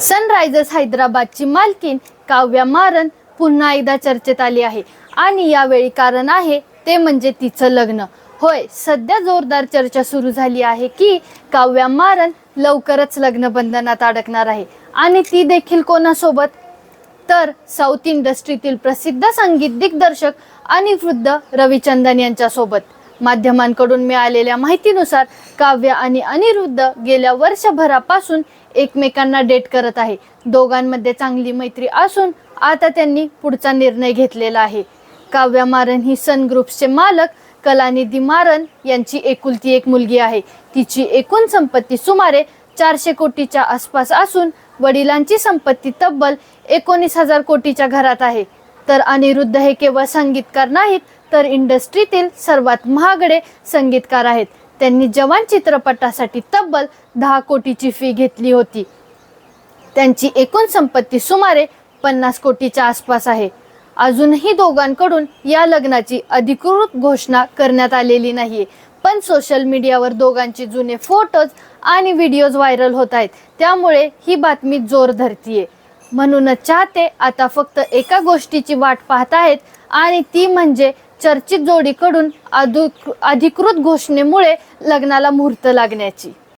Sunrisers हैदराबादची मालकीन काव्या मारन पुन्हा एकदा चर्चेत आली आहे. आणि यावेळी कारण आहे ते म्हणजे तिचं लग्न. होय सध्या जोरदार चर्चा सुरू झाली आहे की काव्या मारन लवकरच लग्न बंधनात अडकणार आहे. आणि ती देखील कोणासोबत? तर साऊथ इंडस्ट्रीतील प्रसिद्ध संगीत दिग्दर्शक आणि वृद्ध रविचंदन यांच्यासोबत. माध्यमांकडून मिळालेल्या माहितीनुसार काव्य आणि अनिरुद्ध गेल्या वर्षभरापासून एकमेकांना डेट करत आहे. दोघांमध्ये चांगली मैत्री असून आता त्यांनी पुढचा निर्णय घेतलेला आहे. काव्या मारन ही सन ग्रुप्सचे मालक कलानिधी मारन यांची एकुलती एक मुलगी आहे. तिची एकूण संपत्ती सुमारे चारशे कोटीच्या आसपास असून वडिलांची संपत्ती तब्बल एकोणीस हजार कोटीच्या घरात आहे. तर अनिरुद्ध हे केवळ संगीतकार नाहीत तर इंडस्ट्रीतील सर्वात महागडे संगीतकार आहेत. त्यांनी जवान चित्रपटासाठी तब्बल दहा कोटीची फी घेतली होती. त्यांची एकूण संपत्ती सुमारे पन्नास कोटीच्या आसपास आहे. अजूनही दोघांकडून या लग्नाची अधिकृत घोषणा करण्यात आलेली नाहीये. पण सोशल मीडियावर दोघांचे जुने फोटोज आणि व्हिडिओज व्हायरल होत आहेत. त्यामुळे ही बातमी जोर धरतीये. म्हणूनच चाहते आता फक्त एका गोष्टीची वाट पाहत आहेत आणि ती म्हणजे चर्चित जोडीकडून अधिकृत घोषणेमुळे लग्नाला मुहूर्त लागण्याची.